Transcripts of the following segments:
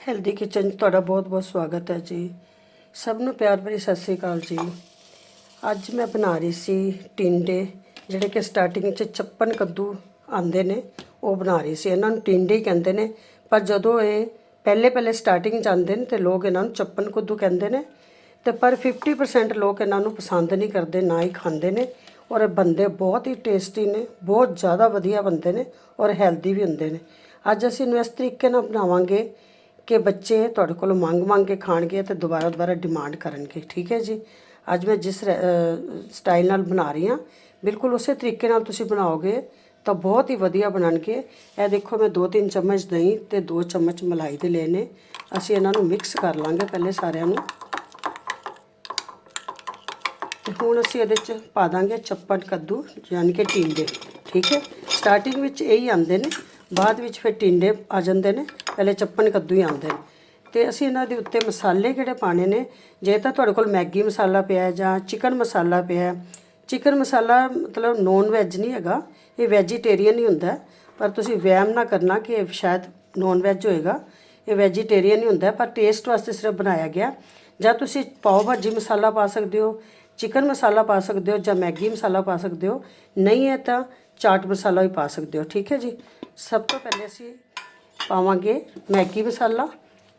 Healthy kitchen 'ਚ ਤੁਹਾਡਾ ਬਹੁਤ-ਬਹੁਤ ਸਵਾਗਤ ਹੈ ਜੀ। ਸਭ ਨੂੰ ਪਿਆਰ ਭਰੀ ਸਤਿ ਸ੍ਰੀ ਅਕਾਲ ਜੀ। ਅੱਜ ਮੈਂ ਬਣਾ ਰਹੀ ਸੀ ਟਿੰਡੇ, ਜਿਹੜੇ ਕਿ ਸਟਾਰਟਿੰਗ 'ਚ ਚੱਪਨ ਕੱਦੂ ਆਂਦੇ ਨੇ, ਉਹ ਬਣਾ ਰਹੀ ਸੀ। ਇਹਨਾਂ ਨੂੰ ਟਿੰਡੇ ਹੀ ਕਹਿੰਦੇ ਨੇ। ਪਰ ਜਦੋਂ ਇਹ ਪਹਿਲੇ ਪਹਿਲੇ ਸਟਾਰਟਿੰਗ 'ਚ ਆਉਂਦੇ ਨੇ ਤੇ ਲੋਕ ਇਹਨਾਂ ਨੂੰ ਚੱਪਨ ਕੱਦੂ ਕਹਿੰਦੇ ਨੇ, ਤੇ ਪਰ 50% ਲੋਕ ਇਹਨਾਂ ਨੂੰ ਪਸੰਦ ਨਹੀਂ ਕਰਦੇ, ਨਾ ਹੀ ਖਾਂਦੇ ਨੇ ਔਰ ਇਹ ਬੰਦੇ ਬਹੁਤ ਹੀ ਟੇਸਟੀ ਨੇ, ਬਹੁਤ ਜ਼ਿਆਦਾ ਵਧੀਆ ਬਣਦੇ ਨੇ ਔਰ ਹੈਲਦੀ ਵੀ ਹੁੰਦੇ ਨੇ। ਅੱਜ ਅਸੀਂ ਇਹਨੂੰ ਇਸ ਤਰੀਕੇ ਨਾਲ ਬਣਾਵਾਂਗੇ। ਕਿ ਬੱਚੇ ਤੁਹਾਡੇ ਕੋਲੋਂ ਮੰਗ ਮੰਗ ਕੇ ਖਾਣਗੇ ਤੇ ਦੁਬਾਰਾ ਦੁਬਾਰਾ ਡਿਮਾਂਡ ਕਰਨਗੇ, ਠੀਕ ਹੈ ਜੀ? ਅੱਜ ਮੈਂ ਜਿਸ ਸਟਾਈਲ ਨਾਲ ਬਣਾ ਰਹੀ ਹਾਂ, ਬਿਲਕੁਲ ਉਸੇ ਤਰੀਕੇ ਨਾਲ ਤੁਸੀਂ ਬਣਾਓਗੇ ਤਾਂ ਬਹੁਤ ਹੀ ਵਧੀਆ ਬਣਨਗੇ। ਇਹ ਦੇਖੋ, ਮੈਂ 2-3 ਚਮਚ ਦਹੀਂ ਤੇ 2 ਚਮਚ ਮਲਾਈ ਦੇ ਲਏ ਨੇ ਅਸੀਂ ਇਹਨਾਂ ਨੂੰ ਮਿਕਸ ਕਰ ਲਾਂਗੇ ਪਹਿਲੇ ਸਾਰਿਆਂ ਨੂੰ। ਤੇ ਹੁਣ ਅਸੀਂ ਇਹਦੇ ਚ ਪਾ ਦਾਂਗੇ ਚੱਪਣ ਕੱਦੂ, ਯਾਨੀ ਕਿ ਟਿੰਡੇ, ਠੀਕ ਹੈ? ਸਟਾਰਟਿੰਗ ਵਿੱਚ ਇਹੀ ਆਉਂਦੇ ਨੇ, ਬਾਅਦ ਵਿੱਚ ਫਿਰ ਟਿੰਡੇ ਆ ਜਾਂਦੇ ਨੇ ਪਹਿਲੇ ਚੱਪਣ ਕੱਦੂ ਹੀ ਆਉਂਦੇ ਨੇ। ਤੇ ਅਸੀਂ ਇਹਨਾਂ ਦੇ ਉੱਤੇ ਮਸਾਲੇ ਕਿਹੜੇ ਪਾਣੇ ਨੇ? ਜੇ ਤਾਂ ਤੁਹਾਡੇ ਕੋਲ ਮੈਗੀ ਮਸਾਲਾ ਪਿਆ ਹੈ ਜਾਂ ਚਿਕਨ ਮਸਾਲਾ ਪਿਆ ਹੈ। ਚਿਕਨ ਮਸਾਲਾ ਮਤਲਬ ਨੋਨ ਵੈਜ ਨਹੀਂ ਹੈਗਾ, ਇਹ ਵੈਜੀਟੇਰੀਅਨ ਹੀ ਹੁੰਦਾ ਪਰ ਤੁਸੀਂ ਵਹਿਮ ਨਾ ਕਰਨਾ ਕਿ ਇਹ ਸ਼ਾਇਦ ਨੋਨ ਵੈਜ ਹੋਏਗਾ। ਇਹ ਵੈਜੀਟੇਰੀਅਨ ਹੀ ਹੁੰਦਾ ਪਰ ਟੇਸਟ ਵਾਸਤੇ ਸਿਰਫ ਬਣਾਇਆ ਗਿਆ ਜਾਂ ਤੁਸੀਂ ਪਾਓ ਭਾਜੀ ਮਸਾਲਾ ਪਾ ਸਕਦੇ ਹੋ, ਚਿਕਨ ਮਸਾਲਾ ਪਾ ਸਕਦੇ ਹੋ ਜਾਂ ਮੈਗੀ ਮਸਾਲਾ ਪਾ ਸਕਦੇ ਹੋ। ਨਹੀਂ ਹੈ ਤਾਂ ਚਾਟ ਮਸਾਲਾ ਵੀ ਪਾ ਸਕਦੇ ਹੋ, ਠੀਕ ਹੈ ਜੀ? ਸਭ ਤੋਂ ਪਹਿਲੇ ਅਸੀਂ ਪਾਵਾਂਗੇ ਮੈਗੀ ਮਸਾਲਾ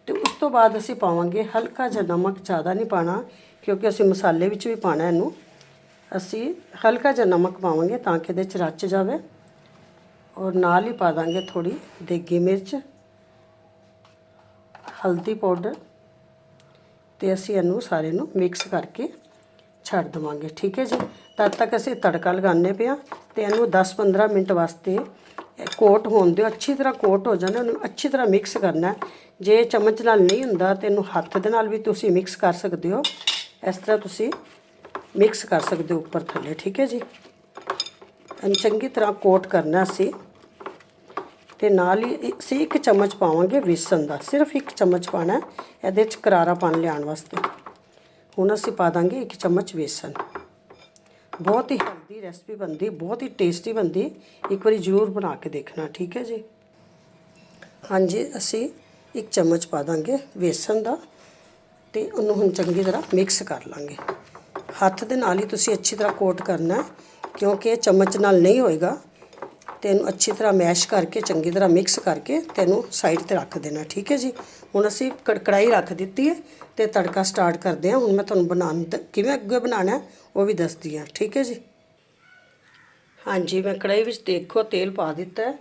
ਤੇ ਉਸ ਤੋਂ ਬਾਅਦ ਅਸੀਂ ਪਾਵਾਂਗੇ ਹਲਕਾ ਜਿਹਾ ਨਮਕ, ਜ਼ਿਆਦਾ ਨਹੀਂ ਪਾਣਾ, ਕਿਉਂਕਿ ਅਸੀਂ ਮਸਾਲੇ ਵਿੱਚ ਵੀ ਪਾਣਾ ਇਹਨੂੰ। ਅਸੀਂ ਹਲਕਾ ਜਿਹਾ ਨਮਕ ਪਾਵਾਂਗੇ ਤਾਂ ਕਿ ਇਹਦੇ ਚ ਰਚ ਜਾਵੇ। ਔਰ ਨਾਲ ਹੀ ਪਾ ਦਾਂਗੇ ਥੋੜੀ ਦੇਗੀ ਮਿਰਚ, ਹਲਦੀ ਪਾਊਡਰ ਤੇ ਅਸੀਂ ਇਹਨੂੰ ਸਾਰੇ ਨੂੰ ਮਿਕਸ ਕਰਕੇ ਛੱਡ ਦਵਾਂਗੇ। ਠੀਕ ਹੈ ਜੀ? ਤਦ ਤੱਕ ਅਸੀਂ ਤੜਕਾ ਲਗਾਉਂਦੇ ਪਿਆ ਤੇ ਇਹਨੂੰ 10-15 ਮਿੰਟ ਵਾਸਤੇ ਕੋਟ ਹੋਣ ਦਿਓ ਅੱਛੀ ਤਰ੍ਹਾਂ ਕੋਟ ਹੋ ਜਾਣਾ, ਉਹਨੂੰ ਅੱਛੀ ਤਰ੍ਹਾਂ ਮਿਕਸ ਕਰਨਾ। ਜੇ ਚਮਚ ਨਾਲ ਨਹੀਂ ਹੁੰਦਾ, ਤੇ ਇਹਨੂੰ ਹੱਥ ਦੇ ਨਾਲ ਵੀ ਤੁਸੀਂ ਮਿਕਸ ਕਰ ਸਕਦੇ ਹੋ। ਇਸ ਤਰ੍ਹਾਂ ਤੁਸੀਂ ਮਿਕਸ ਕਰ ਸਕਦੇ ਹੋ ਉੱਪਰ ਥੱਲੇ, ਠੀਕ ਹੈ ਜੀ? ਇਹਨੂੰ ਚੰਗੀ ਤਰ੍ਹਾਂ ਕੋਟ ਕਰਨਾ ਅਸੀਂ। ਤੇ ਨਾਲ ਹੀ ਅਸੀਂ ਇੱਕ ਚਮਚ ਪਾਵਾਂਗੇ ਵੇਸਣ ਦਾ, ਸਿਰਫ ਇੱਕ ਚਮਚ ਪਾਣਾ ਇਹਦੇ ਚ ਕਰਾਰਾਪਨ ਲਿਆਉਣ ਵਾਸਤੇ। ਹੁਣ ਅਸੀਂ ਪਾ ਦਾਂਗੇ ਇੱਕ ਚਮਚ ਵੇਸਣ। ਬਹੁਤ ਹੀ ਹੈਲਦੀ ਰੈਸਪੀ ਬਣਦੀ, ਬਹੁਤ ਹੀ ਟੇਸਟੀ ਬਣਦੀ, ਇੱਕ ਵਾਰੀ ਜ਼ਰੂਰ ਬਣਾ ਕੇ ਦੇਖਣਾ, ਠੀਕ ਹੈ ਜੀ? ਹਾਂਜੀ, ਅਸੀਂ ਇੱਕ ਚਮਚ ਪਾ ਦਾਂਗੇ ਵੇਸਣ ਦਾ ਤੇ ਉਹਨੂੰ ਹੁਣ ਚੰਗੀ ਤਰ੍ਹਾਂ ਮਿਕਸ ਕਰ ਲਾਂਗੇ। ਹੱਥ ਦੇ ਨਾਲ ਹੀ ਤੁਸੀਂ ਅੱਛੀ ਤਰ੍ਹਾਂ ਕੋਟ ਕਰਨਾ ਕਿਉਂਕਿ ਇਹ ਚਮਚ ਨਾਲ ਨਹੀਂ ਹੋਏਗਾ। ਤੇ ਇਹਨੂੰ ਅੱਛੀ ਤਰ੍ਹਾਂ ਮੈਸ਼ ਕਰਕੇ, ਚੰਗੀ ਤਰ੍ਹਾਂ ਮਿਕਸ ਕਰਕੇ ਤੇ ਇਹਨੂੰ ਸਾਈਡ ਤੇ ਰੱਖ ਦੇਣਾ, ਠੀਕ ਹੈ ਜੀ? ਹੁਣ ਅਸੀਂ ਕੜਕੜਾਈ ਰੱਖ ਦਿੱਤੀ ਹੈ ਤੇ ਤੜਕਾ ਸਟਾਰਟ ਕਰਦੇ ਹਾਂ। ਹੁਣ ਮੈਂ ਤੁਹਾਨੂੰ ਬਣਾਉਣ ਦ- ਕਿਵੇਂ ਅੱਗੇ ਬਣਾਉਣਾ ਉਹ ਵੀ ਦੱਸਦੀ ਹਾਂ, ਠੀਕ ਹੈ ਜੀ? ਹਾਂਜੀ, ਮੈਂ ਕੜਾਈ ਵਿੱਚ ਦੇਖੋ, ਤੇਲ ਪਾ ਦਿੱਤਾ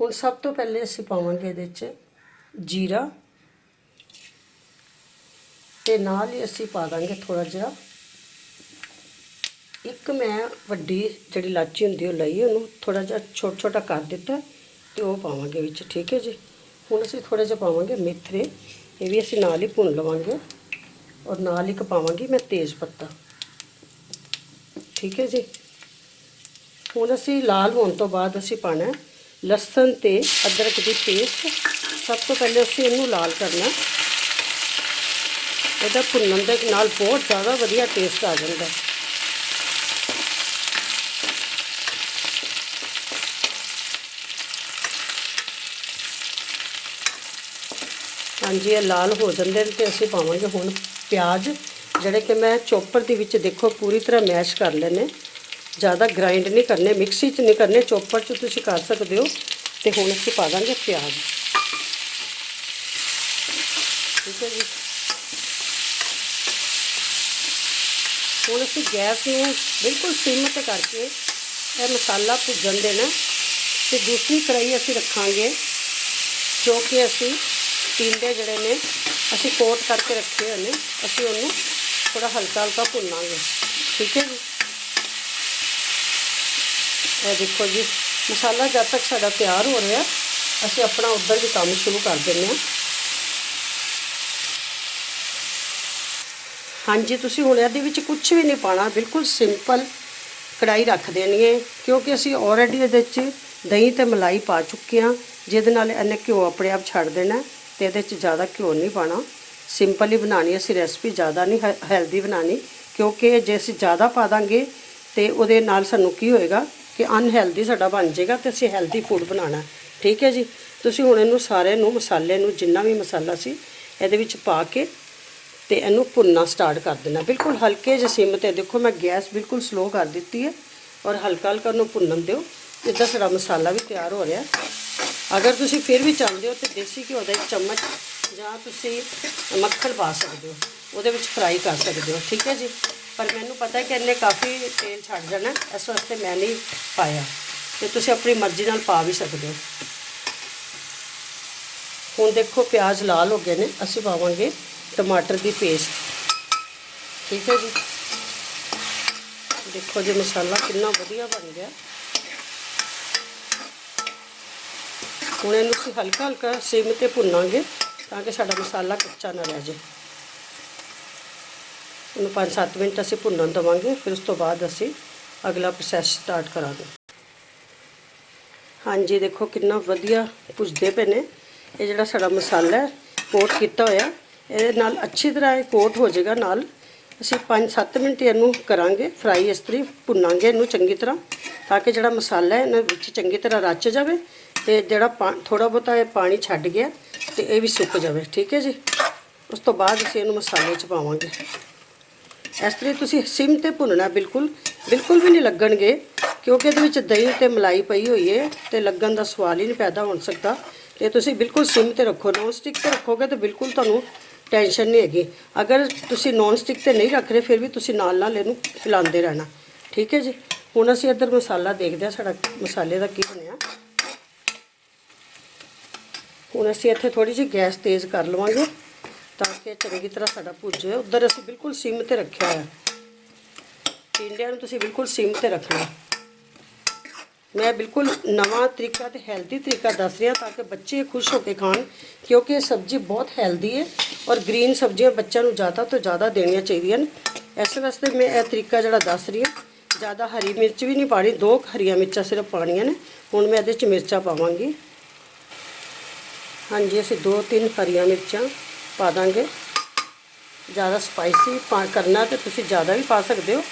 ਹੁਣ ਸਭ ਤੋਂ ਪਹਿਲੇ ਅਸੀਂ ਪਾਵਾਂਗੇ ਇਹਦੇ 'ਚ ਜੀਰਾ। ਤੇ ਨਾਲ ਹੀ ਅਸੀਂ ਪਾ ਦਾਂਗੇ ਥੋੜਾ ਜਿਹਾ। ਇੱਕ ਮੈਂ ਵੱਡੀ ਜਿਹੜੀ ਇਲਾਚੀ ਹੁੰਦੀ, ਉਹ ਲਈ, ਉਹਨੂੰ ਥੋੜਾ ਜਿਹਾ ਛੋਟਾ ਛੋਟਾ ਕਰ ਦਿੱਤਾ ਤੇ ਉਹ ਪਾਵਾਂਗੇ ਵਿੱਚ, ਠੀਕ ਹੈ ਜੀ? ਹੁਣ ਅਸੀਂ ਥੋੜਾ ਜਿਹਾ ਪਾਵਾਂਗੇ ਮੇਥਰੇ ਇਹ ਵੀ ਅਸੀਂ ਨਾਲ ਹੀ ਭੁੰਨ ਲਵਾਂਗੇ ਔਰ ਨਾਲ ਇੱਕ ਪਾਵਾਂਗੀ ਮੈਂ ਤੇਜ਼ ਪੱਤਾ। ਠੀਕ ਹੈ ਜੀ? ਹੁਣ ਅਸੀਂ ਲਾਲ ਹੋਣ ਤੋਂ ਬਾਅਦ ਅਸੀਂ ਪਾਣਾ ਲਸਣ ਤੇ ਅਦਰਕ ਦੀ ਪੇਸਟ। ਸਭ ਤੋਂ ਪਹਿਲੇ ਅਸੀਂ ਇਹਨੂੰ ਲਾਲ ਕਰਨਾ ਇਹਦਾ ਭੁੰਨਣ ਦੇ ਨਾਲ ਬਹੁਤ ਜ਼ਿਆਦਾ ਵਧੀਆ ਟੇਸਟ ਆ ਜਾਂਦਾ ਹੈ। ਹਾਂਜੀ, ਇਹ ਲਾਲ ਹੋ ਜਾਂਦੇ ਨੇ ਤੇ ਅਸੀਂ ਪਾਵਾਂਗੇ ਹੁਣ ਪਿਆਜ਼, ਜਿਹੜੇ ਕਿ ਮੈਂ ਚੋਪਰ ਦੇ ਵਿੱਚ ਦੇਖੋ ਪੂਰੀ ਤਰ੍ਹਾਂ ਮੈਸ਼ ਕਰ ਲੈਣੇ ਜ਼ਿਆਦਾ ਗ੍ਰਾਈਂਡ ਨਹੀਂ ਕਰਨੇ ਮਿਕਸੀ 'ਚ ਨਹੀਂ ਕਰਨੇ, ਚੋਪਰ 'ਚ ਤੁਸੀਂ ਕਰ ਸਕਦੇ ਹੋ ਤੇ ਹੁਣ ਅਸੀਂ ਪਾ ਦਾਂਗੇ ਪਿਆਜ਼। ਠੀਕ ਹੈ ਜੀ। ਹੁਣ ਅਸੀਂ ਗੈਸ ਨੂੰ ਬਿਲਕੁਲ ਸਿਮ ਤੇ ਕਰਕੇ ਇਹ ਮਸਾਲਾ ਭੁੱਜਣ ਦੇਣਾ ਤੇ ਦੂਸਰੀ ਕੜਾਈ ਅਸੀਂ ਰੱਖਾਂਗੇ, ਜੋ ਕਿ ਅਸੀਂ ਟਿੰਡੇ ਜਿਹੜੇ ਨੇ, ਅਸੀਂ ਕੋਟ ਕਰਕੇ ਰੱਖੇ ਹੋਏ ਨੇ, ਅਸੀਂ ਉਹਨੂੰ ਥੋੜਾ ਹਲਕਾ ਹਲਕਾ ਭੁੰਨਾਂਗੇ। ਠੀਕ ਹੈ ਜੀ। ਇਹ ਦੇਖੋ ਜੀ, ਮਸਾਲਾ ਜਦ ਤੱਕ ਸਾਡਾ ਤਿਆਰ ਹੋ ਰਿਹਾ, ਅਸੀਂ ਆਪਣਾ ਉੱਧਰ ਵੀ ਕੰਮ ਸ਼ੁਰੂ ਕਰ ਦਿੰਦੇ ਹਾਂ। ਹਾਂਜੀ, ਤੁਸੀਂ ਹੁਣ ਇਹਦੇ ਵਿੱਚ ਕੁਝ ਵੀ ਨਹੀਂ ਪਾਣਾ ਬਿਲਕੁਲ ਸਿੰਪਲ ਕੜਾਈ ਰੱਖ ਦੇਣੀ ਹੈ, ਕਿਉਂਕਿ ਅਸੀਂ ਆਲਰੇਡੀ ਇਹਦੇ ਵਿੱਚ ਦਹੀਂ ਤੇ ਮਲਾਈ ਪਾ ਚੁੱਕੇ ਹਾਂ, ਜਿਹਦੇ ਨਾਲ ਇਹਨੇ ਘਿਓ ਆਪਣੇ ਆਪ ਛੱਡ ਦੇਣਾ ਹੈ ਤੇ ਇਹਦੇ ਵਿੱਚ ਜ਼ਿਆਦਾ ਘਿਓ ਨਹੀਂ ਪਾਣਾ ਸਿੰਪਲ ਹੀ ਬਣਾਣੀ ਅਸੀਂ ਰੈਸਪੀ ਜ਼ਿਆਦਾ ਨਹੀਂ ਹੈਲਦੀ ਬਣਾਣੀ ਕਿਉਂਕਿ ਜੇ ਅਸੀਂ ਜ਼ਿਆਦਾ ਪਾ ਦਾਂਗੇ ਤੇ ਉਹਦੇ ਨਾਲ ਸਾਨੂੰ ਕੀ ਹੋਏਗਾ? ਕਿ ਅਨਹੈਲਦੀ ਸਾਡਾ ਬਣ ਜਾਏਗਾ ਤੇ ਅਸੀਂ ਹੈਲਦੀ ਫੂਡ ਬਣਾਉਣਾ ਠੀਕ ਹੈ ਜੀ? ਤੁਸੀਂ ਹੁਣ ਇਹਨੂੰ ਸਾਰੇ ਨੂੰ, ਮਸਾਲੇ ਨੂੰ, ਜਿੰਨਾ ਵੀ ਮਸਾਲਾ ਸੀ, ਇਹਦੇ ਵਿੱਚ ਪਾ ਕੇ ਤੇ ਇਹਨੂੰ ਭੁੰਨਣਾ ਸਟਾਰਟ ਕਰ ਦੇਣਾ। ਬਿਲਕੁਲ ਹਲਕੇ ਜਿਹੇ ਸਿਮ ਤੇ ਦੇਖੋ, ਮੈਂ ਗੈਸ ਬਿਲਕੁਲ ਸਲੋ ਕਰ ਦਿੱਤੀ ਹੈ ਔਰ ਹਲਕਾ ਹਲਕਾ ਨੂੰ ਭੁੰਨਣ ਦਿਓ। ਜਿੱਦਾਂ ਸਾਡਾ ਮਸਾਲਾ ਵੀ ਤਿਆਰ ਹੋ ਰਿਹਾ ਅਗਰ ਤੁਸੀਂ ਫਿਰ ਵੀ ਚਾਹੁੰਦੇ ਹੋ ਤੇ ਦੇਸੀ ਘਿਓ ਦਾ ਇੱਕ ਚਮਚ ਜਾਂ ਤੁਸੀਂ ਮੱਖਣ ਪਾ ਸਕਦੇ ਹੋ। ਉਹਦੇ ਵਿੱਚ ਫਰਾਈ ਕਰ ਸਕਦੇ ਹੋ। ਠੀਕ ਹੈ ਜੀ? ਪਰ ਮੈਨੂੰ ਪਤਾ ਕਿ ਇਹਨੇ ਕਾਫੀ ਤੇਲ ਛੱਡ ਜਾਣਾ ਹੈ, ਇਸ ਵਾਸਤੇ ਮੈਂ ਨਹੀਂ ਪਾਇਆ। ਤੇ ਤੁਸੀਂ ਆਪਣੀ ਮਰਜ਼ੀ ਨਾਲ ਪਾ ਵੀ ਸਕਦੇ ਹੋ। ਹੁਣ ਦੇਖੋ ਪਿਆਜ਼ ਲਾਲ ਹੋ ਗਏ ਨੇ। ਅਸੀਂ ਪਾਵਾਂਗੇ ਟਮਾਟਰ ਦੀ ਪੇਸਟ। ਠੀਕ ਹੈ ਜੀ। ਦੇਖੋ ਜੀ ਮਸਾਲਾ ਕਿੰਨਾ ਵਧੀਆ ਬਣ ਗਿਆ। ਹੁਣ ਇਹਨੂੰ ਹਲਕਾ ਹਲਕਾ ਸਿਮ ਤੇ ਭੁੰਨਾਂਗੇ ਤਾਂ ਕਿ ਸਾਡਾ ਮਸਾਲਾ ਕੱਚਾ ਨਾ ਰਹਿ ਜਾਵੇ ਉਹਨੂੰ 5-7 ਮਿੰਟ ਅਸੀਂ ਭੁੰਨਣ ਦੇਵਾਂਗੇ, ਫਿਰ ਉਸ ਤੋਂ ਬਾਅਦ ਅਸੀਂ ਅਗਲਾ ਪ੍ਰੋਸੈਸ ਸਟਾਰਟ ਕਰਾਂਗੇ। ਹਾਂਜੀ, ਦੇਖੋ ਕਿੰਨਾ ਵਧੀਆ ਭੁੱਜਦੇ ਪਏ ਨੇ। ਇਹ ਜਿਹੜਾ ਸਾਡਾ ਮਸਾਲਾ ਹੈ ਕੋਟ ਕੀਤਾ ਹੋਇਆ, ਇਹਦੇ ਨਾਲ ਅੱਛੀ ਤਰ੍ਹਾਂ ਇਹ ਕੋਟ ਹੋ ਜਾਏਗਾ ਨਾਲ। ਅਸੀਂ 5-7 ਮਿੰਟ ਇਹਨੂੰ ਕਰਾਂਗੇ ਫਰਾਈ ਇਸ ਤਰੀ ਭੁੰਨਾਂਗੇ ਇਹਨੂੰ ਚੰਗੀ ਤਰ੍ਹਾਂ, ਤਾਂ ਕਿ ਜਿਹੜਾ ਮਸਾਲਾ ਹੈ ਇਹਨਾਂ ਵਿੱਚ ਚੰਗੀ ਤਰ੍ਹਾਂ ਰਚ ਜਾਵੇ ਤੇ ਜਿਹੜਾ ਥੋੜਾ ਬਹੁਤਾ ਇਹ ਪਾਣੀ ਛੱਡ ਗਿਆ ਤੇ ਇਹ ਵੀ ਸੁੱਕ ਜਾਵੇ, ਠੀਕ ਹੈ ਜੀ? ਉਸ ਤੋਂ ਬਾਅਦ ਅਸੀਂ ਇਹਨੂੰ ਮਸਾਲੇ 'ਚ ਪਾਵਾਂਗੇ। ਇਸ ਤਰ੍ਹਾਂ ਤੁਸੀਂ ਸਿਮ ਤੇ ਭੁੰਨਣਾ ਬਿਲਕੁਲ ਬਿਲਕੁਲ ਵੀ ਨਹੀਂ ਲੱਗਣਗੇ, ਕਿਉਂਕਿ ਇਹਦੇ ਵਿੱਚ ਦਹੀਂ ਤੇ ਮਲਾਈ ਪਈ ਹੋਈ ਹੈ ਤੇ ਲੱਗਣ ਦਾ ਸਵਾਲ ਹੀ ਨਹੀਂ ਪੈਦਾ ਹੋ ਸਕਦਾ। ਤੇ ਤੁਸੀਂ ਬਿਲਕੁਲ ਸਿਮ ਤੇ ਰੱਖੋ ਨੌਨ ਸਟਿਕ ਤੇ ਰੱਖੋਗੇ ਤਾਂ ਬਿਲਕੁਲ ਤੁਹਾਨੂੰ ਟੈਨਸ਼ਨ ਨਹੀਂ ਹੈਗੀ। ਅਗਰ ਤੁਸੀਂ ਨੌਨ ਸਟਿਕ ਤੇ ਨਹੀਂ ਰੱਖ ਰਹੇ, ਫਿਰ ਵੀ ਤੁਸੀਂ ਨਾਲ ਨਾਲ ਇਹਨੂੰ ਹਿਲਾਉਂਦੇ ਰਹਿਣਾ। ਠੀਕ ਹੈ ਜੀ? ਹੁਣ ਅਸੀਂ ਇੱਧਰ ਮਸਾਲਾ ਦੇਖਦੇ ਹਾਂ ਸਾਡਾ ਮਸਾਲੇ ਦਾ ਕੀ ਬਣਿਆ। ਹੁਣ ਅਸੀਂ ਇੱਥੇ ਥੋੜੀ ਜਿਹੀ ਗੈਸ ਤੇਜ਼ ਕਰ ਲਵਾਂਗੇ। ਤਾਂ ਕਿ ਚੰਗੀ ਤਰ੍ਹਾਂ ਸਾਡਾ ਭੁੱਜੇ ਉਧਰ ਅਸੀਂ ਬਿਲਕੁਲ ਸਿਮ ਤੇ ਰੱਖਿਆ ਹੋਇਆ। ਟਿੰਡਿਆਂ ਨੂੰ ਤੁਸੀਂ ਬਿਲਕੁਲ ਸਿਮ ਤੇ ਰੱਖਣਾ। ਮੈਂ ਬਿਲਕੁਲ ਨਵਾਂ ਤਰੀਕਾ ਤੇ ਹੈਲਦੀ ਤਰੀਕਾ ਦੱਸ ਰਿਹਾ ਤਾਂ ਕਿ ਬੱਚੇ ਖੁਸ਼ ਹੋ ਕੇ ਖਾਣ, ਕਿਉਂਕਿ ਇਹ ਸਬਜ਼ੀ ਬਹੁਤ ਹੈਲਦੀ ਹੈ ਔਰ ਗ੍ਰੀਨ ਸਬਜ਼ੀਆਂ ਬੱਚਿਆਂ ਨੂੰ ਜ਼ਿਆਦਾ ਤੋਂ ਜ਼ਿਆਦਾ ਦੇਣੀਆਂ ਚਾਹੀਦੀਆਂ ਨੇ ਇਸ ਵਾਸਤੇ ਮੈਂ ਇਹ ਤਰੀਕਾ ਜਿਹੜਾ ਦੱਸ ਰਹੀ ਹਾਂ, ਜ਼ਿਆਦਾ ਹਰੀ ਮਿਰਚ ਵੀ ਨਹੀਂ ਪਾਣੀ ਦੋ ਕੁ ਹਰੀਆਂ ਮਿਰਚਾਂ ਸਿਰਫ ਪਾਣੀਆਂ ਨੇ। ਹੁਣ ਮੈਂ ਇਹਦੇ 'ਚ ਮਿਰਚਾਂ ਪਾਵਾਂਗੀ। ਹਾਂਜੀ, ਅਸੀਂ ਦੋ ਤਿੰਨ ਹਰੀਆਂ ਮਿਰਚਾਂ ਪਾ ਦਾਂਗੇ। ਜ਼ਿਆਦਾ ਸਪਾਈਸੀ ਪਾ ਕਰਨਾ ਤੇ ਤੁਸੀਂ ਜ਼ਿਆਦਾ ਵੀ ਪਾ ਸਕਦੇ ਹੋ।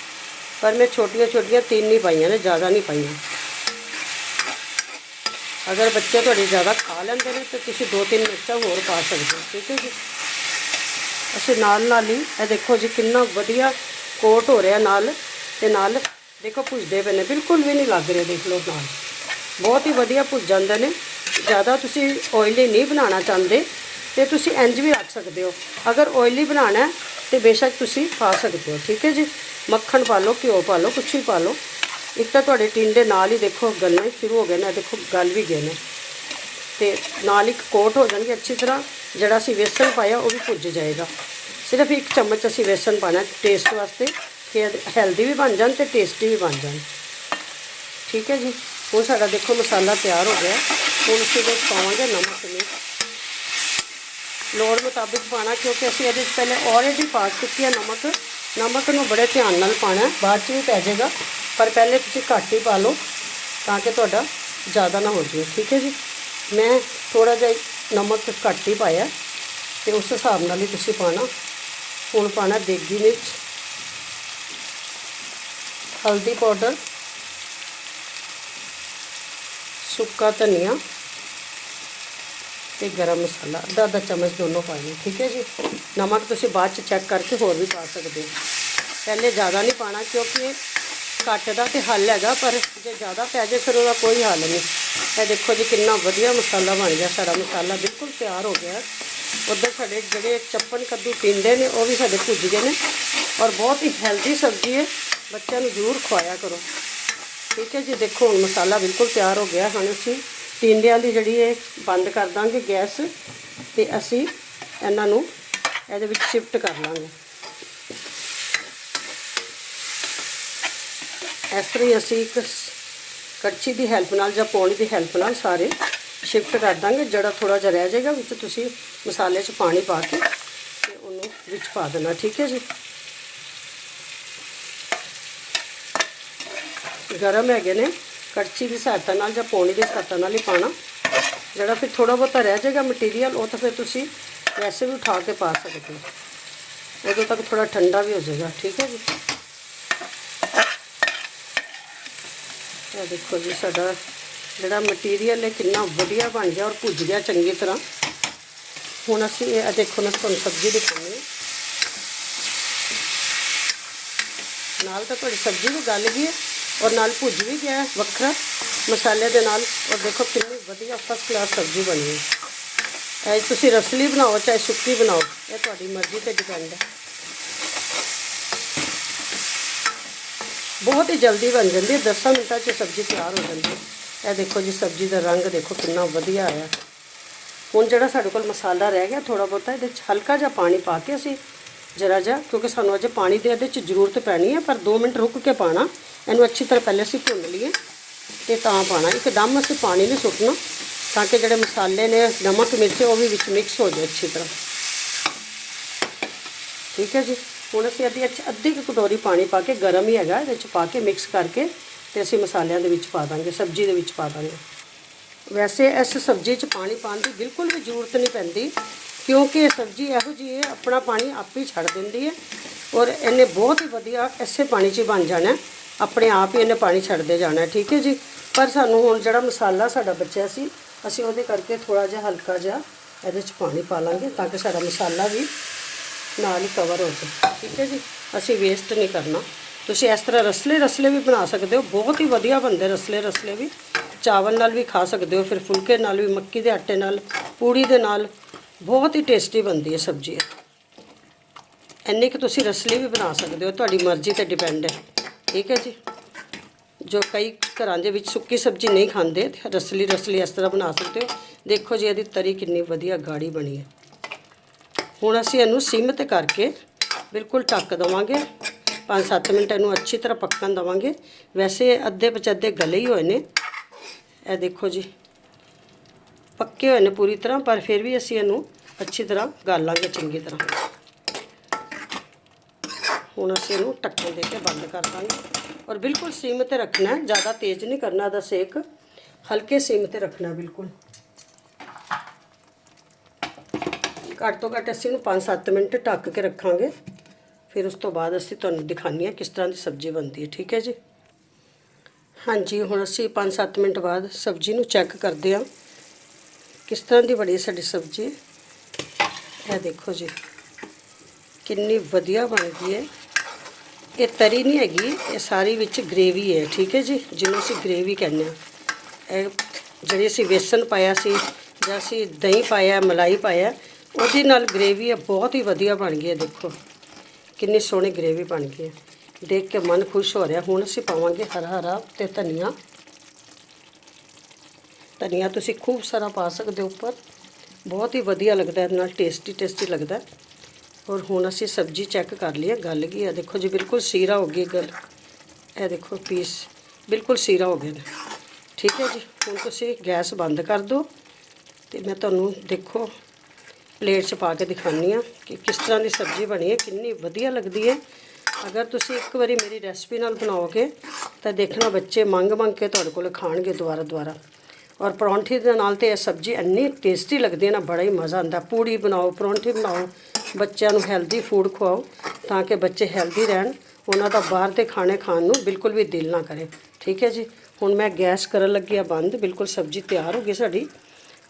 ਪਰ ਮੈਂ ਛੋਟੀਆਂ ਛੋਟੀਆਂ ਤਿੰਨ ਹੀ ਪਾਈਆਂ ਨੇ, ਜ਼ਿਆਦਾ ਨਹੀਂ ਪਾਈਆਂ। ਅਗਰ ਬੱਚੇ ਤੁਹਾਡੇ ਜ਼ਿਆਦਾ ਖਾ ਲੈਂਦੇ ਨੇ, ਤੇ ਤੁਸੀਂ ਦੋ ਤਿੰਨ ਮਿਰਚਾਂ ਹੋਰ ਪਾ ਸਕਦੇ ਹੋ, ਠੀਕ ਹੈ ਜੀ। ਅਸੀਂ ਨਾਲ ਨਾਲ ਹੀ, ਇਹ ਦੇਖੋ ਜੀ ਕਿੰਨਾ ਵਧੀਆ ਕੋਟ ਹੋ ਰਿਹਾ ਨਾਲ। ਤੇ ਨਾਲ ਦੇਖੋ ਭੁੱਜਦੇ ਪਏ ਨੇ, ਬਿਲਕੁਲ ਵੀ ਨਹੀਂ ਲੱਗ ਰਹੇ, ਦੇਖ ਲਓ ਨਾਲ। ਬਹੁਤ ਹੀ ਵਧੀਆ ਭੁੱਜ ਜਾਂਦੇ ਨੇ। ਜ਼ਿਆਦਾ ਤੁਸੀਂ ਆਇਲੀ ਨਹੀਂ ਬਣਾਉਣਾ ਚਾਹੁੰਦੇ। ਤੇ ਤੁਸੀਂ ਇੰਜ ਵੀ ਰੱਖ ਸਕਦੇ ਹੋ। ਅਗਰ ਆਇਲੀ ਬਣਾਉਣਾ ਹੈ, ਤੇ ਬੇਸ਼ੱਕ ਤੁਸੀਂ ਪਾ ਸਕਦੇ ਹੋ। ਠੀਕ ਹੈ ਜੀ? ਮੱਖਣ ਪਾ ਲਓ, ਘਿਓ ਪਾ ਲਓ, ਕੁਛ ਵੀ ਪਾ ਲਓ। ਇੱਕ ਤਾਂ ਤੁਹਾਡੇ ਟਿੰਡੇ ਨਾਲ ਹੀ ਦੇਖੋ ਗਲਣੇ ਸ਼ੁਰੂ ਹੋ ਗਏ ਨੇ, ਦੇਖੋ ਗਲ ਵੀ ਗਏ ਨੇ। ਤੇ ਨਾਲ ਇੱਕ ਕੋਟ ਹੋ ਜਾਣਗੇ ਅੱਛੀ ਤਰ੍ਹਾਂ, ਜਿਹੜਾ ਅਸੀਂ ਵੇਸਣ ਪਾਇਆ, ਉਹ ਵੀ ਭੁੱਜ ਜਾਏਗਾ। ਸਿਰਫ ਇੱਕ ਚਮਚ ਅਸੀਂ ਵੇਸਣ ਪਾਣਾ ਟੇਸਟ ਵਾਸਤੇ, ਕਿ ਹੈਲਦੀ ਵੀ ਬਣ ਜਾਣ ਤੇ ਟੇਸਟੀ ਵੀ ਬਣ ਜਾਣ। ਠੀਕ ਹੈ ਜੀ? ਹੁਣ ਸਾਡਾ ਦੇਖੋ ਮਸਾਲਾ ਤਿਆਰ ਹੋ ਗਿਆ। ਹੁਣ ਅਸੀਂ ਵਿੱਚ ਪਾਵਾਂਗੇ ਨਮਕ, ਮਿਰਚ। ਲੋੜ ਮੁਤਾਬਿਕ ਪਾਣਾ ਕਿਉਂਕਿ ਅਸੀਂ ਇਹਦੇ ਵਿੱਚ ਪਹਿਲੇ ਆਲਰੇਡੀ ਪਾ ਚੁੱਕੀ ਹੈ ਨਮਕ। ਨਮਕ ਨੂੰ ਬੜੇ ਧਿਆਨ ਨਾਲ ਪਾਣਾ ਬਾਅਦ ਚ ਵੀ ਪੈ ਜਾਏਗਾ। ਪਰ ਪਹਿਲੇ ਤੁਸੀਂ ਘੱਟ ਹੀ ਪਾ ਲਓ, ਤਾਂ ਕਿ ਤੁਹਾਡਾ ਜ਼ਿਆਦਾ ਨਾ ਹੋ ਜਾਵੇ। ਠੀਕ ਹੈ ਜੀ? ਮੈਂ ਥੋੜਾ ਜਿਹਾ ਨਮਕ ਘੱਟ ਹੀ ਪਾਇਆ ਤੇ ਉਸ ਹਿਸਾਬ ਨਾਲ ਹੀ ਤੁਸੀਂ ਪਾਣਾ ਹੁਣ ਪਾਣਾ ਦੇਗੀ ਮਿਰਚ। ਹਲਦੀ ਪਾਊਡਰ। ਸੁੱਕਾ ਧਨੀਆ। ਤੇ ਗਰਮ ਮਸਾਲਾ, ਅੱਧਾ ਅੱਧਾ ਚਮਚ ਦੋਨੋਂ ਪਾਣੇ ਠੀਕ ਹੈ ਜੀ? ਨਮਕ ਤੁਸੀਂ ਬਾਅਦ ਚ ਚੈੱਕ ਕਰਕੇ ਹੋਰ ਵੀ ਪਾ ਸਕਦੇ ਹੋ। ਪਹਿਲੇ ਜ਼ਿਆਦਾ ਨਹੀਂ ਪਾਣਾ ਕਿਉਂਕਿ ਇਹ ਘੱਟ ਦਾ ਤੇ ਹੱਲ ਹੈਗਾ, ਪਰ ਜੇ ਜ਼ਿਆਦਾ ਪੈ ਜਾਏ ਫਿਰ ਉਹਦਾ ਕੋਈ ਹੱਲ ਨਹੀਂ। ਇਹ ਦੇਖੋ ਜੀ ਕਿੰਨਾ ਵਧੀਆ ਮਸਾਲਾ ਬਣ ਗਿਆ, ਸਾਡਾ ਮਸਾਲਾ ਬਿਲਕੁਲ ਤਿਆਰ ਹੋ ਗਿਆ। ਉੱਧਰ ਸਾਡੇ ਜਿਹੜੇ ਚੱਪਨ ਕੱਦੂ ਪੀਂਦੇ ਨੇ, ਉਹ ਵੀ ਸਾਡੇ ਭੁੱਜ ਗਏ ਨੇ। ਔਰ ਬਹੁਤ ਹੀ ਹੈਲਦੀ ਸਬਜ਼ੀ ਹੈ, ਬੱਚਿਆਂ ਨੂੰ ਜ਼ਰੂਰ ਖਵਾਇਆ ਕਰੋ। ਠੀਕ ਹੈ ਜੀ, ਦੇਖੋ ਹੁਣ ਮਸਾਲਾ ਬਿਲਕੁਲ ਤਿਆਰ ਹੋ ਗਿਆ, ਹੁਣ ਅਸੀਂ ਟਿੰਡਿਆਂ ਦੀ ਜਿਹੜੀ ਇਹ ਬੰਦ ਕਰ ਦਾਂਗੇ ਗੈਸ ਤੇ ਅਸੀਂ ਇਹਨਾਂ ਨੂੰ ਇਹਦੇ ਵਿੱਚ ਸ਼ਿਫਟ ਕਰ ਲਾਂਗੇ। ਇਸ ਤਰ੍ਹਾਂ ਹੀ ਅਸੀਂ ਇੱਕ ਕੜਛੀ ਦੀ ਹੈਲਪ ਨਾਲ ਜਾਂ ਪੌਣੀ ਦੀ ਹੈਲਪ ਨਾਲ ਸਾਰੇ ਸ਼ਿਫਟ ਕਰ ਦਾਂਗੇ। ਜਿਹੜਾ ਥੋੜਾ ਜਿਹਾ ਰਹਿ ਜਾਏਗਾ ਵਿੱਚ ਤੁਸੀਂ ਮਸਾਲੇ 'ਚ ਪਾਣੀ ਪਾ ਕੇ ਤੇ ਉਹਨੂੰ ਵਿੱਚ ਪਾ ਦੇਣਾ, ਠੀਕ ਹੈ ਜੀ? ਗਰਮ ਹੈਗੇ ਨੇ। ਕੜਛੀ ਦੀ ਸਹਾਇਤਾ ਨਾਲ ਜਾਂ ਪੌਣੀ ਦੀ ਸਹਾਇਤਾ ਨਾਲ ਹੀ ਪਾਣਾ ਜਿਹੜਾ ਫਿਰ ਥੋੜਾ ਬਹੁਤਾ ਰਹਿ ਜਾਏਗਾ ਮਟੀਰੀਅਲ ਉਹ ਤਾਂ ਫਿਰ ਤੁਸੀਂ ਵੈਸੇ ਵੀ ਉਠਾ ਕੇ ਪਾ ਸਕਦੇ ਹੋ। ਉਦੋਂ ਤੱਕ ਥੋੜਾ ਠੰਡਾ ਵੀ ਹੋ ਜਾਏਗਾ, ਠੀਕ ਹੈ ਜੀ? ਇਹ ਦੇਖੋ ਜੀ, ਸਾਡਾ ਜਿਹੜਾ ਮਟੀਰੀਅਲ ਹੈ ਕਿੰਨਾ ਵਧੀਆ ਬਣ ਗਿਆ ਔਰ ਭੁੱਜ ਗਿਆ ਚੰਗੀ ਤਰ੍ਹਾਂ। ਹੁਣ ਅਸੀਂ ਇਹ ਦੇਖੋ ਨਾ ਤੁਹਾਨੂੰ ਸਬਜ਼ੀ ਦਿਖਾਉਂਦੇ ਹਾਂ। ਨਾਲ ਤਾਂ ਤੁਹਾਡੀ ਸਬਜ਼ੀ ਵੀ ਗਲ ਗਈ ਹੈ। ਔਰ ਨਾਲ ਭੁੱਜ ਵੀ ਗਿਆ ਵੱਖਰਾ। ਮਸਾਲੇ ਦੇ ਨਾਲ, ਔਰ ਦੇਖੋ ਕਿੰਨੀ ਵਧੀਆ ਫਸਟ ਕਲਾਸ ਸਬਜ਼ੀ ਬਣੀ ਹੈ ਇਹ ਤੁਸੀਂ ਰਸਲੀ ਬਣਾਓ, ਚਾਹੇ ਸੁੱਕੀ ਬਣਾਓ, ਇਹ ਤੁਹਾਡੀ ਮਰਜ਼ੀ ਤੇ ਡਿਪੈਂਡ ਹੈ। ਬਹੁਤ ਹੀ ਜਲਦੀ ਬਣ ਜਾਂਦੀ ਹੈ 10 ਮਿੰਟਾਂ 'ਚ ਸਬਜ਼ੀ ਤਿਆਰ ਹੋ ਜਾਂਦੀ ਹੈ। ਇਹ ਦੇਖੋ ਜੀ, ਸਬਜ਼ੀ ਦਾ ਰੰਗ ਦੇਖੋ ਕਿੰਨਾ ਵਧੀਆ ਆਇਆ। ਹੁਣ ਜਿਹੜਾ ਸਾਡੇ ਕੋਲ ਮਸਾਲਾ ਰਹਿ ਗਿਆ ਥੋੜਾ ਬਹੁਤਾ ਇਹਦੇ 'ਚ ਹਲਕਾ ਜਿਹਾ ਪਾਣੀ ਪਾ ਕੇ ਅਸੀਂ ਜਰਾ ਜਿਹਾ, ਕਿਉਂਕਿ ਸਾਨੂੰ ਅਜੇ ਪਾਣੀ ਦੇ ਇਹਦੇ 'ਚ ਜ਼ਰੂਰਤ ਪੈਣੀ ਹੈ, ਪਰ 2 ਮਿੰਟ ਰੁੱਕ ਕੇ ਪਾਣਾ ਇਹਨੂੰ ਅੱਛੀ ਤਰ੍ਹਾਂ ਪਹਿਲੇ ਅਸੀਂ ਭੁੰਨ ਲਈਏ ਤੇ ਤਾਂ ਪਾਣਾ ਇੱਕਦਮ ਅਸੀਂ ਪਾਣੀ ਨਹੀਂ ਸੁੱਟਣਾ, ਤਾਂ ਕਿ ਜਿਹੜੇ ਮਸਾਲੇ ਨੇ, ਨਮਕ, ਮਿਰਚ, ਉਹ ਵੀ ਵਿੱਚ ਮਿਕਸ ਹੋ ਜਾਏ ਅੱਛੀ ਤਰ੍ਹਾਂ। ਠੀਕ ਹੈ ਜੀ? ਹੁਣ ਅਸੀਂ ਅੱਧੀ ਅੱਛੀ, ਅੱਧੀ ਕੁ ਕਟੋਰੀ ਪਾਣੀ ਪਾ ਕੇ ਗਰਮ ਹੀ ਹੈਗਾ, ਇਹਦੇ ਵਿੱਚ ਪਾ ਕੇ ਮਿਕਸ ਕਰਕੇ ਤੇ ਅਸੀਂ ਮਸਾਲਿਆਂ ਦੇ ਵਿੱਚ ਪਾ ਦਾਂਗੇ, ਸਬਜ਼ੀ ਦੇ ਵਿੱਚ ਪਾ ਦਾਂਗੇ। ਵੈਸੇ ਇਸ ਸਬਜ਼ੀ 'ਚ ਪਾਣੀ ਪਾਉਣ ਦੀ ਬਿਲਕੁਲ ਵੀ ਜ਼ਰੂਰਤ ਨਹੀਂ ਪੈਂਦੀ, ਕਿਉਂਕਿ ਇਹ ਸਬਜ਼ੀ ਇਹੋ ਜਿਹੀ ਹੈ, ਆਪਣਾ ਪਾਣੀ ਆਪੇ ਛੱਡ ਦਿੰਦੀ ਹੈ ਔਰ ਇਹਨੇ ਬਹੁਤ ਹੀ ਵਧੀਆ ਇਸੇ ਪਾਣੀ 'ਚ ਹੀ ਬਣ ਜਾਣਾ। ਆਪਣੇ ਆਪ ਹੀ ਇਹਨੇ ਪਾਣੀ ਛੱਡਦੇ ਜਾਣਾ, ਠੀਕ ਹੈ ਜੀ? ਪਰ ਸਾਨੂੰ ਹੁਣ ਜਿਹੜਾ ਮਸਾਲਾ ਸਾਡਾ ਬਚਿਆ ਸੀ, ਅਸੀਂ ਉਹਦੇ ਕਰਕੇ ਥੋੜਾ ਜਿਹਾ ਹਲਕਾ ਜਿਹਾ ਇਹਦੇ 'ਚ ਪਾਣੀ ਪਾ ਲਾਂਗੇ ਤਾਂ ਕਿ ਸਾਡਾ ਮਸਾਲਾ ਵੀ ਨਾਲ ਹੀ ਕਵਰ ਹੋ ਜਾਏ, ਠੀਕ ਹੈ ਜੀ? ਅਸੀਂ ਵੇਸਟ ਨਹੀਂ ਕਰਨਾ। ਤੁਸੀਂ ਇਸ ਤਰ੍ਹਾਂ ਰਸਲੇ ਰਸਲੇ ਵੀ ਬਣਾ ਸਕਦੇ ਹੋ, ਬਹੁਤ ਹੀ ਵਧੀਆ ਬਣਦੇ ਰਸਲੇ ਰਸਲੇ ਵੀ। ਚਾਵਲ ਨਾਲ ਵੀ ਖਾ ਸਕਦੇ ਹੋ, ਫਿਰ ਫੁਲਕੇ ਨਾਲ ਵੀ, ਮੱਕੀ ਦੇ ਆਟੇ ਨਾਲ, ਪੂੜੀ ਦੇ ਨਾਲ, ਬਹੁਤ ਹੀ ਟੇਸਟੀ ਬਣਦੀ ਹੈ ਸਬਜ਼ੀ ਇੰਨੀ ਕਿ ਤੁਸੀਂ ਰਸਲੀ ਵੀ ਬਣਾ ਸਕਦੇ ਹੋ, ਤੁਹਾਡੀ ਮਰਜ਼ੀ ਤੇ ਡਿਪੈਂਡ ਹੈ। ਠੀਕ ਹੈ ਜੀ। ਜੋ ਕਈ ਘਰਾਂ ਦੇ ਵਿੱਚ ਸੁੱਕੀ ਸਬਜ਼ੀ ਨਹੀਂ ਖਾਂਦੇ ਤੇ ਰਸਲੀ ਰਸਲੀ ਇਸ ਤਰ੍ਹਾਂ ਬਣਾ ਸਕਦੇ ਹੋ। ਦੇਖੋ ਜੀ, ਇਹਦੀ ਤਰੀ ਕਿੰਨੀ ਵਧੀਆ ਗਾੜੀ ਬਣੀ ਹੈ। ਹੁਣ ਅਸੀਂ ਇਹਨੂੰ ਸਿਮ ਤੇ ਕਰਕੇ ਬਿਲਕੁਲ ਢੱਕ ਦਵਾਂਗੇ। 5-7 ਮਿੰਟ ਇਹਨੂੰ ਅੱਛੀ ਤਰ੍ਹਾਂ ਪੱਕਣ ਦਵਾਂਗੇ। ਵੈਸੇ ਅੱਧੇ ਪਚੱਧੇ ਗਲੇ ਹੀ ਹੋਏ ਨੇ। ਇਹ ਦੇਖੋ ਜੀ, ਪੱਕੇ ਹੋਏ ਨੇ ਪੂਰੀ ਤਰ੍ਹਾਂ, ਪਰ ਫਿਰ ਵੀ ਅਸੀਂ ਇਹਨੂੰ ਅੱਛੀ ਤਰ੍ਹਾਂ ਗਾਲਾਂਗੇ ਚੰਗੀ ਤਰ੍ਹਾਂ। ਹੁਣ ਅਸੀਂ ਇਹਨੂੰ ਢੱਕਣ ਦੇ ਕੇ ਬੰਦ ਕਰ ਦਾਂਗੇ। ਔਰ ਬਿਲਕੁਲ ਸਿਮ ਤੇ ਰੱਖਣਾ ਹੈ ਜ਼ਿਆਦਾ ਤੇਜ਼ ਨਹੀਂ ਕਰਨਾ ਦਾ ਸੇਕ। ਹਲਕੇ ਸਿਮ ਤੇ ਰੱਖਣਾ, ਬਿਲਕੁਲ। ਘੱਟ ਤੋਂ ਘੱਟ ਅਸੀਂ ਇਹਨੂੰ 5-7 ਮਿੰਟ ਢੱਕ ਕੇ ਰੱਖਾਂਗੇ। ਫਿਰ ਉਸ ਤੋਂ ਬਾਅਦ ਅਸੀਂ ਤੁਹਾਨੂੰ ਦਿਖਾਉਂਦੇ ਹਾਂ ਕਿਸ ਤਰ੍ਹਾਂ ਦੀ ਸਬਜ਼ੀ ਬਣਦੀ ਹੈ, ਠੀਕ ਹੈ ਜੀ? ਹਾਂਜੀ, ਹੁਣ ਅਸੀਂ 5-7 ਮਿੰਟ ਬਾਅਦ ਸਬਜ਼ੀ ਨੂੰ ਚੈੱਕ ਕਰਦੇ ਹਾਂ। ਕਿਸ ਤਰ੍ਹਾਂ ਦੀ ਬਣੀ ਸਾਡੀ ਸਬਜ਼ੀ। ਇਹ ਦੇਖੋ ਜੀ, ਕਿੰਨੀ ਵਧੀਆ ਬਣ ਗਈ ਹੈ। ਇਹ ਤਰੀ ਨਹੀਂ ਹੈਗੀ, ਇਹ ਸਾਰੀ ਵਿੱਚ ਗ੍ਰੇਵੀ ਹੈ, ਠੀਕ ਹੈ ਜੀ? ਜਿਹਨੂੰ ਅਸੀਂ ਗ੍ਰੇਵੀ ਕਹਿੰਦੇ ਆ ਇਹ ਜਿਹੜੀ ਅਸੀਂ ਵੇਸਣ ਪਾਇਆ ਸੀ, ਜਾਂ ਅਸੀਂ ਦਹੀਂ ਪਾਇਆ, ਮਲਾਈ ਪਾਇਆ, ਉਹਦੇ ਨਾਲ ਗ੍ਰੇਵੀ ਹੈ ਬਹੁਤ ਹੀ ਵਧੀਆ ਬਣ ਗਈ ਹੈ, ਦੇਖੋ। ਕਿੰਨੀ ਸੋਹਣੀ ਗ੍ਰੇਵੀ ਬਣ ਗਈ ਹੈ। ਦੇਖ ਕੇ ਮਨ ਖੁਸ਼ ਹੋ ਰਿਹਾ। ਹੁਣ ਅਸੀਂ ਪਾਵਾਂਗੇ ਹਰਾ ਹਰਾ ਤੇ ਧਨੀਆ। ਧਨੀਆ ਤੁਸੀਂ ਖੂਬ ਸਾਰਾ ਪਾ ਸਕਦੇ ਹੋ ਉੱਪਰ। ਬਹੁਤ ਹੀ ਵਧੀਆ ਲੱਗਦਾ, ਇਹਦੇ ਨਾਲ ਟੇਸਟੀ ਟੇਸਟੀ ਲੱਗਦਾ। ਔਰ ਹੁਣ ਅਸੀਂ ਸਬਜ਼ੀ ਚੈੱਕ ਕਰ ਲਈ ਹੈ, ਗਲ ਗਈ ਹੈ? ਦੇਖੋ ਜੀ, ਬਿਲਕੁਲ ਸੀਰਾ ਹੋ ਗਈ ਗਲ। ਇਹ ਦੇਖੋ ਪੀਸ ਬਿਲਕੁਲ ਸੀਰਾ ਹੋ ਗਿਆ। ਠੀਕ ਹੈ ਜੀ, ਹੁਣ ਤੁਸੀਂ ਗੈਸ ਬੰਦ ਕਰ ਦਿਓ ਤੇ ਮੈਂ ਤੁਹਾਨੂੰ ਦੇਖੋ ਪਲੇਟ 'ਚ ਪਾ ਕੇ ਦਿਖਾਉਂਦੀ ਹਾਂ ਕਿ ਕਿਸ ਤਰ੍ਹਾਂ ਦੀ ਸਬਜ਼ੀ ਬਣੀ ਹੈ, ਕਿੰਨੀ ਵਧੀਆ ਲੱਗਦੀ ਹੈ। ਅਗਰ ਤੁਸੀਂ ਇੱਕ ਵਾਰੀ ਮੇਰੀ ਰੈਸਪੀ ਨਾਲ ਬਣਾਓਗੇ, ਤਾਂ ਦੇਖਣਾ ਬੱਚੇ ਮੰਗ ਮੰਗ ਕੇ ਤੁਹਾਡੇ ਕੋਲ ਖਾਣਗੇ ਦੁਬਾਰਾ ਦੁਬਾਰਾ। ਔਰ ਪਰੌਂਠੀ ਦੇ ਨਾਲ ਤੇ ਇਹ ਸਬਜ਼ੀ ਇੰਨੀ ਟੇਸਟੀ ਲੱਗਦੀ ਹੈ ਨਾ, ਬੜਾ ਹੀ ਮਜ਼ਾ ਆਉਂਦਾ। ਪੂੜੀ ਬਣਾਓ, ਪਰੌਂਠੀ ਬਣਾਓ ਬੱਚਿਆਂ ਨੂੰ ਹੈਲਦੀ ਫੂਡ ਖਵਾਓ ਤਾਂ ਕਿ ਬੱਚੇ ਹੈਲਦੀ ਰਹਿਣ। ਉਹਨਾਂ ਦਾ ਬਾਹਰ ਦੇ ਖਾਣੇ ਖਾਣ ਨੂੰ ਬਿਲਕੁਲ ਵੀ ਦਿਲ ਨਾ ਕਰੇ। ਠੀਕ ਹੈ ਜੀ? ਹੁਣ ਮੈਂ ਗੈਸ ਕਰਨ ਲੱਗੀ ਆ ਬੰਦ। ਬਿਲਕੁਲ ਸਬਜ਼ੀ ਤਿਆਰ ਹੋ ਗਈ ਸਾਡੀ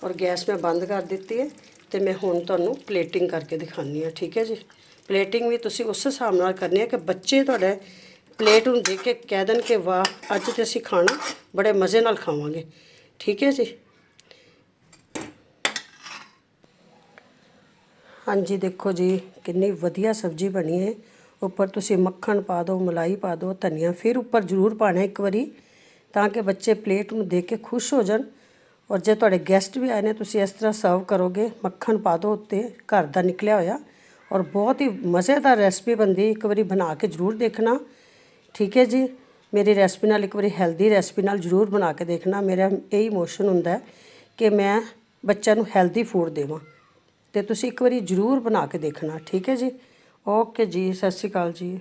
ਔਰ ਗੈਸ ਮੈਂ ਬੰਦ ਕਰ ਦਿੱਤੀ ਹੈ ਤੇ ਮੈਂ ਹੁਣ ਤੁਹਾਨੂੰ ਪਲੇਟਿੰਗ ਕਰਕੇ ਦਿਖਾਉਂਦੀ ਹਾਂ। ਠੀਕ ਹੈ ਜੀ? ਪਲੇਟਿੰਗ ਵੀ ਤੁਸੀਂ ਉਸ ਹਿਸਾਬ ਨਾਲ ਕਰਨੀ ਹੈ ਕਿ ਬੱਚੇ ਤੁਹਾਡੇ ਪਲੇਟ ਨੂੰ ਦੇਖ ਕੇ ਕਹਿ ਦੇਣ ਕਿ ਵਾਹ, ਅੱਜ ਤੇ ਅਸੀਂ ਖਾਣਾ ਬੜੇ ਮਜ਼ੇ ਨਾਲ ਖਾਵਾਂਗੇ। ਠੀਕ ਹੈ ਜੀ? ਹਾਂਜੀ, ਦੇਖੋ ਜੀ, ਕਿੰਨੀ ਵਧੀਆ ਸਬਜ਼ੀ ਬਣੀ ਹੈ। ਉੱਪਰ ਤੁਸੀਂ ਮੱਖਣ ਪਾ ਦਿਓ, ਮਲਾਈ ਪਾ ਦਿਓ, ਧਨੀਆ ਫਿਰ ਉੱਪਰ ਜ਼ਰੂਰ ਪਾਣਾ ਇੱਕ ਵਾਰੀ, ਤਾਂ ਕਿ ਬੱਚੇ ਪਲੇਟ ਨੂੰ ਦੇਖ ਕੇ ਖੁਸ਼ ਹੋ ਜਾਣ। ਔਰ ਜੇ ਤੁਹਾਡੇ ਗੈਸਟ ਵੀ ਆਏ ਨੇ, ਤੁਸੀਂ ਇਸ ਤਰ੍ਹਾਂ ਸਰਵ ਕਰੋਗੇ, ਮੱਖਣ ਪਾ ਦਿਓ ਉੱਤੇ, ਘਰ ਦਾ ਨਿਕਲਿਆ ਹੋਇਆ। ਔਰ ਬਹੁਤ ਹੀ ਮਜ਼ੇਦਾਰ ਰੈਸਪੀ ਬਣਦੀ ਇੱਕ ਵਾਰੀ ਬਣਾ ਕੇ ਜ਼ਰੂਰ ਦੇਖਣਾ। ਠੀਕ ਹੈ ਜੀ, ਮੇਰੀ ਰੈਸਪੀ ਨਾਲ ਇੱਕ ਵਾਰੀ ਹੈਲਦੀ ਰੈਸਪੀ ਨਾਲ ਜ਼ਰੂਰ ਬਣਾ ਕੇ ਦੇਖਣਾ। ਮੇਰਾ ਇਹ ਇਮੋਸ਼ਨ ਹੁੰਦਾ ਕਿ ਮੈਂ ਬੱਚਿਆਂ ਨੂੰ ਹੈਲਦੀ ਫੂਡ ਦੇਵਾਂ। ਅਤੇ ਤੁਸੀਂ ਇੱਕ ਵਾਰੀ ਜ਼ਰੂਰ ਬਣਾ ਕੇ ਦੇਖਣਾ, ਠੀਕ ਹੈ ਜੀ? ਓਕੇ ਜੀ, ਸਤਿ ਸ਼੍ਰੀ ਅਕਾਲ ਜੀ।